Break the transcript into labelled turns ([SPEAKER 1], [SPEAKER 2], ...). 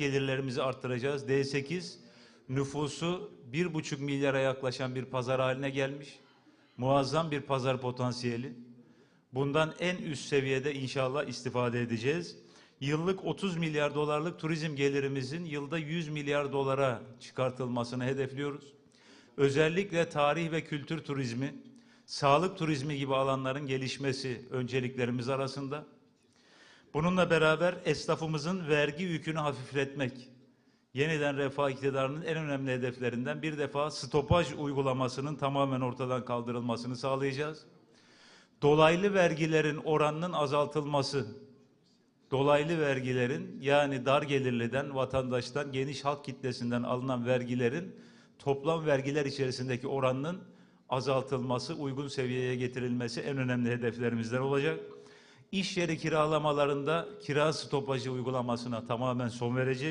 [SPEAKER 1] gelirlerimizi arttıracağız. D8 nüfusu 1,5 milyara yaklaşan bir pazar haline gelmiş. Muazzam bir pazar potansiyeli. Bundan en üst seviyede inşallah istifade edeceğiz. Yıllık 30 milyar dolarlık turizm gelirimizin yılda 100 milyar dolara çıkartılmasını hedefliyoruz. Özellikle tarih ve kültür turizmi, sağlık turizmi gibi alanların gelişmesi önceliklerimiz arasında. Bununla beraber esnafımızın vergi yükünü hafifletmek, yeniden refah iktidarının en önemli hedeflerinden bir defa stopaj uygulamasının tamamen ortadan kaldırılmasını sağlayacağız. Dolaylı vergilerin oranının azaltılması, dolaylı vergilerin yani dar gelirliden, vatandaştan, geniş halk kitlesinden alınan vergilerin toplam vergiler içerisindeki oranının azaltılması, uygun seviyeye getirilmesi en önemli hedeflerimizden olacak. İş yeri kiralamalarında kira stopajı uygulamasına tamamen son vereceğiz.